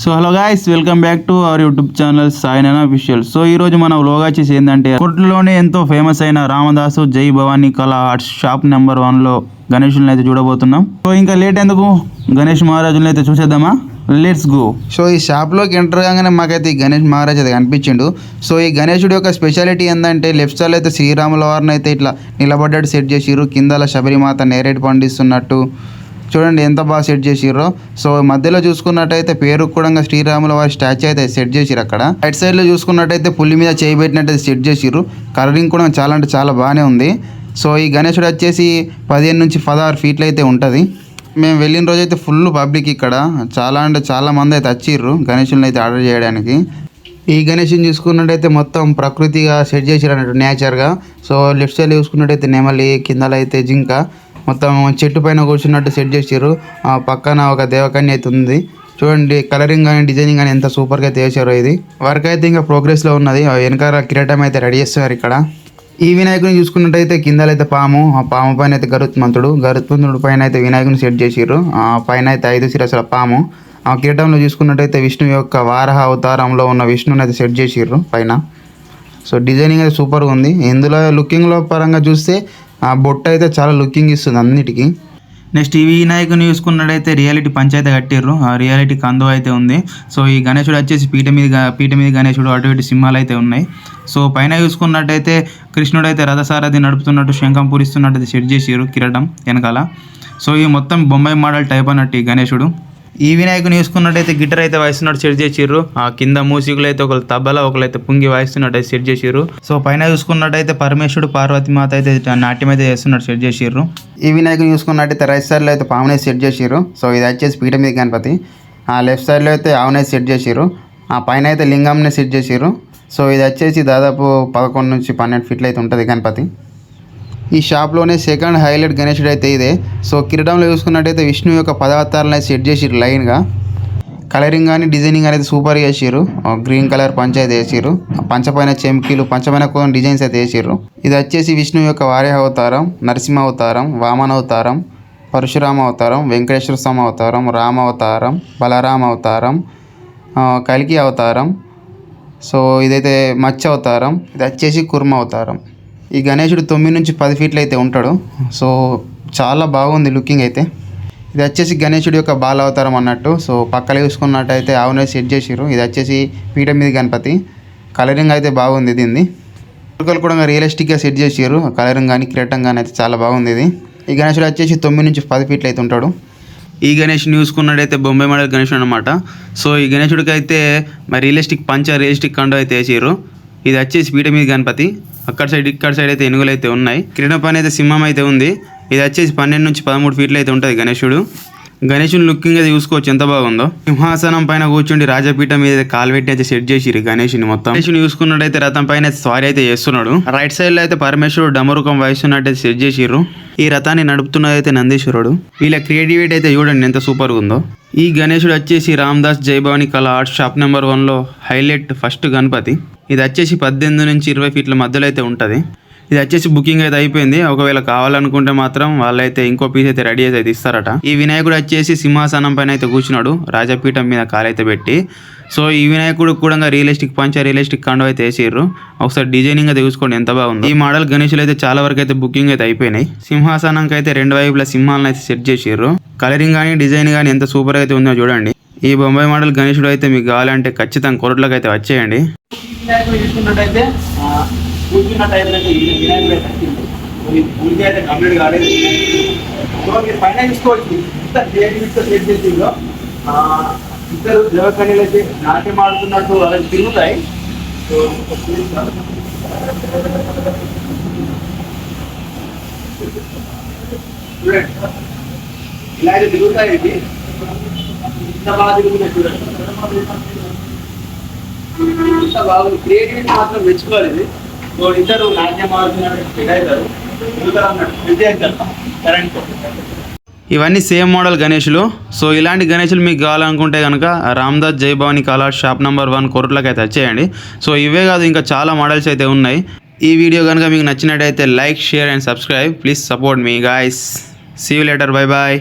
So hello guys welcome back to our YouTube channel Sainana official so ఈ రోజు మన vlog వచ్చేసి ఏంటంటే కోట్లోనే ఎంతో ఫేమస్ అయిన రామదాసు జై భవానీ కళా ఆర్ట్స్ షాప్ నెంబర్ వన్లో గణేషులను అయితే చూడబోతున్నాం. సో ఇంకా లేట్ ఎందుకు? గణేష్ మహారాజులను అయితే చూసేద్దామా? లెట్స్ గో సో ఈ షాప్లోకి ఎంటర్ కాగానే మాకైతే ఈ గణేష్ మహారాజ్ అయితే కనిపించిండు. సో ఈ గణేశుడి యొక్క స్పెషాలిటీ ఏంటంటే లెఫ్ట్ సైడ్ అయితే శ్రీరాముల వారిని అయితే ఇట్లా నిలబడ్డట్టు సెట్ చేసిరు కిందల శబరిమాత నేరేడు పండిస్తున్నట్టు. చూడండి ఎంత బాగా సెట్ చేసిర్రో. సో మధ్యలో చూసుకున్నట్టయితే పేరు కూడా శ్రీరాముల వారి స్టాచ్యూ అయితే సెట్ చేసిరు అక్కడ. రైట్ సైడ్లో చూసుకున్నట్టయితే పుల్లి మీద చేయి పెట్టినట్టయితే సెట్ చేసిర్రు. కలరింగ్ కూడా చాలా అంటే చాలా బాగానే ఉంది. సో ఈ గణేశుడు వచ్చేసి పదిహేను నుంచి పదహారు ఫీట్లు అయితే ఉంటుంది. మేము వెళ్ళిన రోజు అయితే ఫుల్ పబ్లిక్ ఇక్కడ. చాలా అంటే చాలా మంది అయితే వచ్చిర్రు గణేషుని అయితే ఆర్డర్ చేయడానికి. ఈ గణేషుని చూసుకున్నట్టయితే మొత్తం ప్రకృతిగా సెట్ చేసిరు అన్నట్టు నేచర్గా సో లెఫ్ట్ సైడ్ చూసుకున్నట్టయితే నెమలి కిందలో అయితే జింక. మొత్తం చెట్టు పైన కూర్చున్నట్టు సెట్ చేసారు ఆ పక్కన ఒక దేవకన్య అయితే ఉంది. చూడండి కలరింగ్ కానీ డిజైనింగ్ కానీ ఎంత సూపర్గా అయితే చేశారో ఇది. వర్క్ అయితే ఇంకా ప్రోగ్రెస్లో ఉన్నది. వెనకాల కిరీటం అయితే రెడీ చేస్తున్నారు ఇక్కడ. ఈ వినాయకుని చూసుకున్నట్టయితే కిందలైతే పాము ఆ పాము పైన అయితే గరుత్మంతుడు గరుత్మంతుడు పైన అయితే వినాయకుని సెట్ చేసిర్రు. ఆ పైన అయితే ఐదు శిరస్సుల పాము. ఆ కిరీటంలో చూసుకున్నట్టయితే విష్ణు యొక్క వారహ అవతారంలో ఉన్న విష్ణుని అయితే సెట్ చేసిర్రు పైన. సో డిజైనింగ్ అయితే సూపర్గా ఉంది. ఇందులో లుకింగ్లో పరంగా చూస్తే ఆ బొట్ట అయితే చాలా లుకింగ్ ఇస్తుంది అన్నిటికీ. నెక్స్ట్ ఈ వినాయకుని చూసుకున్నట్టయితే రియాలిటీ పంచాయతీ కట్టిర్రు. ఆ రియాలిటీ కందు అయితే ఉంది. సో ఈ గణేశుడు వచ్చేసి పీట మీద పీఠ పీట మీద గణేశుడు అటు ఇటు సింహాలు అయితే ఉన్నాయి. సో పైన చూసుకున్నట్టయితే కృష్ణుడు అయితే రథసారథి నడుపుతున్నట్టు శంఖం పూరిస్తున్నట్టు అయితే సెట్ చేసిర్రు కిరటం వెనకాల. సో ఈ మొత్తం బొంబాయి మోడల్ టైప్ అన్నట్టు ఈ గణేశుడు. ఈ వినాయకుని చూసుకున్నట్టయితే గిటార్ అయితే వాయిస్తున్నట్టు సెట్ చేసిర్రు. ఆ కింద మూసికులు అయితే ఒకరు తబలా ఒకరైతే పుంగి వాయిస్తున్నట్టు అయితే సెట్ చేసిర్రు. సో పైన చూసుకున్నట్టయితే పరమేశ్వరుడు పార్వతి మాత అయితే నాట్యం అయితే చేస్తున్నట్టు సెట్ చేసిర్రు. ఈ వినాయకుని చూసుకున్నట్టయితే రైట్ సైడ్లో అయితే పామునే సెట్ చేసిర్రు. సో ఇది వచ్చేసి పీఠ మీద గణపతి. ఆ లెఫ్ట్ సైడ్లో అయితే ఆవునే సెట్ చేసిర్రు. ఆ పైన అయితే లింగంనే సెట్ చేసిర్రు. సో ఇది వచ్చేసి దాదాపు పదకొండు నుంచి పన్నెండు ఫీట్లు అయితే ఉంటుంది గణపతి. ఈ షాప్లోనే సెకండ్ హైలైట్ గణేషుడు అయితే ఇదే. సో కిరీటంలో చూసుకున్నట్టయితే విష్ణు యొక్క పదార్థాలను సెట్ చేసిరు లైన్గా. కలరింగ్ కానీ డిజైనింగ్ అనేది సూపర్ చేసిర్రు. గ్రీన్ కలర్ పంచ అయితే వేసిర్రు. పంచపైన చెంకీలు పంచ పైన కొన్ని డిజైన్స్ అయితే వేసిర్రు. ఇది వచ్చేసి విష్ణు యొక్క వార్య అవతారం నరసింహ అవతారం వామన అవతారం పరశురామ అవతారం వెంకటేశ్వర స్వామి అవతారం రామ అవతారం బలరామ అవతారం కలికి అవతారం. సో ఇదైతే మత్స్య అవతారం. ఇది వచ్చేసి కుర్మ అవతారం. ఈ గణేశుడు తొమ్మిది నుంచి పది ఫీట్లు అయితే ఉంటాడు. సో చాలా బాగుంది లుకింగ్ అయితే. ఇది వచ్చేసి గణేశుడి యొక్క బాల అవతారం అన్నట్టు. సో పక్కన చూసుకున్నట్టయితే ఆవునే సెట్ చేసిరు ఇది వచ్చేసి పీఠం మీద గణపతి. కలరింగ్ అయితే బాగుంది దీన్ని పురుకలు కూడా రియలిస్టిక్గా సెట్ చేసారు కలరింగ్ కానీ కిరటం కానీ అయితే చాలా బాగుంది ఇది. ఈ గణేశుడు వచ్చేసి తొమ్మిది నుంచి పది ఫీట్లు అయితే ఉంటాడు. ఈ గణేష్ని చూసుకున్నట్టయితే బొంబాయి మోడల్ గణేషుడు అనమాట సో ఈ గణేషుడికి అయితే మరి రియలిస్టిక్ పంచ రియలిస్టిక్ కండు అయితే వేసారు ఇది వచ్చేసి పీట మీద గణపతి. అక్కడ సైడ్ ఇక్కడ సైడ్ అయితే ఎనుగులు అయితే ఉన్నాయి. కిరీటం పైన అయితే సింహం అయితే ఉంది. ఇది వచ్చేసి పన్నెండు నుంచి పదమూడు ఫీట్లు అయితే ఉంటుంది గణేశుడు. గణేష్ని లుకింగ్ అయితే చూసుకోవచ్చు. ఎంత బాగుందో. సింహాసనం పైన కూర్చుండి రాజపీఠం మీద కాల్వెట్టి అయితే సెట్ చేసిరు గణేషుని మొత్తం. గణేషుని చూసుకున్నట్టయితే రథం పైన స్వారీ అయితే చేస్తున్నాడు. రైట్ సైడ్లో అయితే పరమేశ్వరుడు డమరుకం వహిస్తున్నట్టు సెట్ చేసిర్రు. ఈ రథాన్ని నడుపుతున్నది అయితే నందీశ్వరుడు. వీళ్ళ క్రియేటివిటీ అయితే చూడండి ఎంత సూపర్ ఉందో. ఈ గణేషుడు వచ్చేసి Ramdas Jayabhavani Kala art shop number వన్లో హైలైట్ ఫస్ట్ గణపతి. ఇది వచ్చేసి పద్దెనిమిది నుంచి ఇరవై ఫీట్ల మధ్యలో అయితే ఉంటది. ఇది వచ్చేసి బుకింగ్ అయితే అయిపోయింది. ఒకవేళ కావాలనుకుంటే మాత్రం వాళ్ళైతే ఇంకో పీస్ అయితే రెడీ అయితే ఇస్తారట. ఈ వినాయకుడు వచ్చేసి సింహాసనం పైన అయితే కూర్చున్నాడు. రాజపీఠం మీద కాలైతే పెట్టి. సో ఈ వినాయకుడు కూడా రియలిస్టిక్ పంచ రియలిస్టిక్ కండో అయితే వేసిర్రు. ఒకసారి డిజైనింగ్ అయితే చూసుకోండి ఎంత బాగుంది. ఈ మోడల్ గణేషులు అయితే చాలా వరకు అయితే బుకింగ్ అయితే అయిపోయినాయి. సింహాసనంకి అయితే రెండు వైపుల సింహాలను అయితే సెట్ చేసిర్రు. కలరింగ్ కానీ డిజైన్ కానీ ఎంత సూపర్ అయితే ఉందో చూడండి. ఈ బొంబాయి మోడల్ గణేషుడు అయితే మీకు కావాలంటే ఖచ్చితంగా కొరట్లోకి అయితే వచ్చేయండి. కూర్చున్న టైంలో వినాయకుడే ఈ వినాయకుడు అయితే పూజ అయితే కంప్లీట్ కాలేదు. సో మీరు పైన చూసుకోవచ్చు ఇంత క్రియేటివిటీతో సెట్ చేసిందో. ఇద్దరు దేవకన్యలు అయితే నాట్యం ఆడుతున్నట్టు అలా తిరుగుతాయి. సో చూడండి. ఇలా అయితే తిరుగుతాయి ఇది ఇంత బాగా తిరుగుతాయి చూడండి. ఇంత బాగుంది క్రియేటివిటీ మాత్రం మెచ్చుకోవాలి ఇది? ఇద్దరు ఇవన్నీ సేమ్ మోడల్ గణేషులు. సో ఇలాంటి గణేషులు మీకు కావాలనుకుంటే కనుక రామ్దాస్ జైభవాని కళా షాప్ నెంబర్ వన్ కొరట్లకి అయితే వచ్చేయండి. సో ఇవే కాదు ఇంకా చాలా మోడల్స్ అయితే ఉన్నాయి. ఈ వీడియో కనుక మీకు నచ్చినట్టయితే like share and subscribe. Please support me guys. See you later bye bye